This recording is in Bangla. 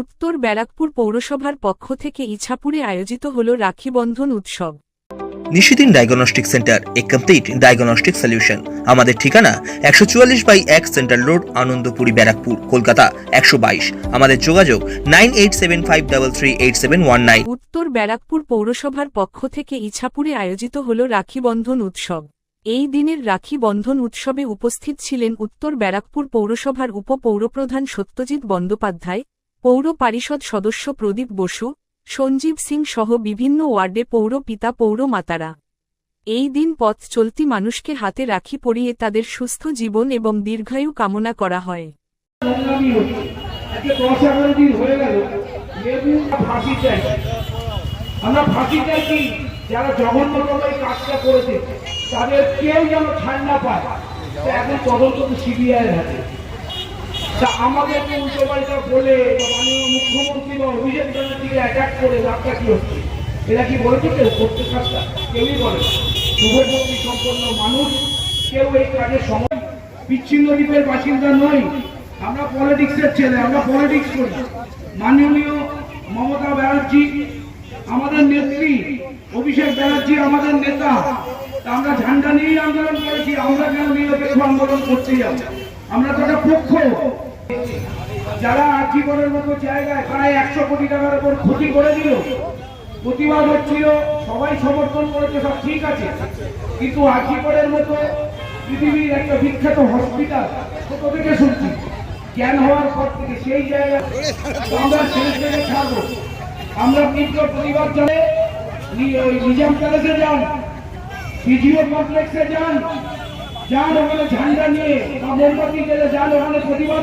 উত্তর ব্যারাকপুর পৌরসভার পক্ষ থেকে ইছাপুরে আয়োজিত হল রাখিবন্ধন উৎসব। নিশিদিন ডায়াগনস্টিক সেন্টার এ কমপ্লিট ডায়াগনস্টিক সলিউশন। আমাদের ঠিকানা একশো চুয়াল্লিশ বাই এক সেন্ট্রাল রোড আনন্দপুরি ব্যারাকপুর কলকাতা একশো বাইশ। আমাদের যোগাযোগ nine eight seven five double three eight seven one nine. উত্তর ব্যারাকপুর পৌরসভার পক্ষ থেকে ইছাপুরে আয়োজিত হল রাখিবন্ধন উৎসব। এই দিনের রাখি বন্ধন উৎসবে উপস্থিত ছিলেন উত্তর ব্যারাকপুর পৌরসভার উপপৌরপ্রধান সত্যজিৎ বন্দ্যোপাধ্যায় পৌর পারিষদ সদস্য প্রদীপ বসু, সঞ্জীব সিং সহ বিভিন্ন ওয়ার্ডে পৌর পিতা পৌর মাতারা। এই দিন পথ চলতি মানুষকে হাতে রাখি পরিয়ে তাদের সুস্থ জীবন এবং দীর্ঘায়ু কামনা করা হয়। চাই। আমরা ফাঁসি চাইছি যারা কাজটা করেছে, তাদের কেউ যেন পায়। এখন তদন্ত হাতে। আমাদেরকে উল্টো পাল্টা বলে মুখ্যমন্ত্রী বা অভিষেক ব্যানার্জিকে করে লাভটা কি হচ্ছে? এরা কি বলেছে কেউ? করতে কাজটা কেউই বলে না। সম্পন্ন মানুষ, কেউ এই কাজের সময় বিচ্ছিন্ন দ্বীপের বাসিন্দা নই আমরা পলিটিক্সের ছেলে, আমরা পলিটিক্স করি। মাননীয় মমতা ব্যানার্জি, আমাদের নেত্রী, অভিষেক ব্যানার্জি আমাদের নেতা। আমরা ঝান্ডা নিয়েই আন্দোলন করেছি, আমরা কেন নিরপেক্ষ আন্দোলন করতে যাব? আমরা তো একটা পক্ষ। যারা আর্থিকরের মতো জায়গায় প্রায় একশো কোটি টাকার উপর ক্ষতি করে দিল, প্রতিবাদ হচ্ছিল, সবাই সমর্থন করেছে, সব ঠিক আছে। কিন্তু আর্থিকরের মতো পৃথিবীর একটা বিখ্যাত হসপিটাল ছোট থেকে শুনছি। জ্ঞান হওয়ার পর থেকে সেই জায়গায় আমরা ছেড়ে ছাড়বো আমরা তীব্র প্রতিবাদ জানে ওই নিজাম প্যালেসে যান পিজিও কমপ্লেক্সে যান যান ওখানে ঝান্ডা নিয়ে, বা মোমবাতি গেলে যান, ওখানে প্রতিবাদ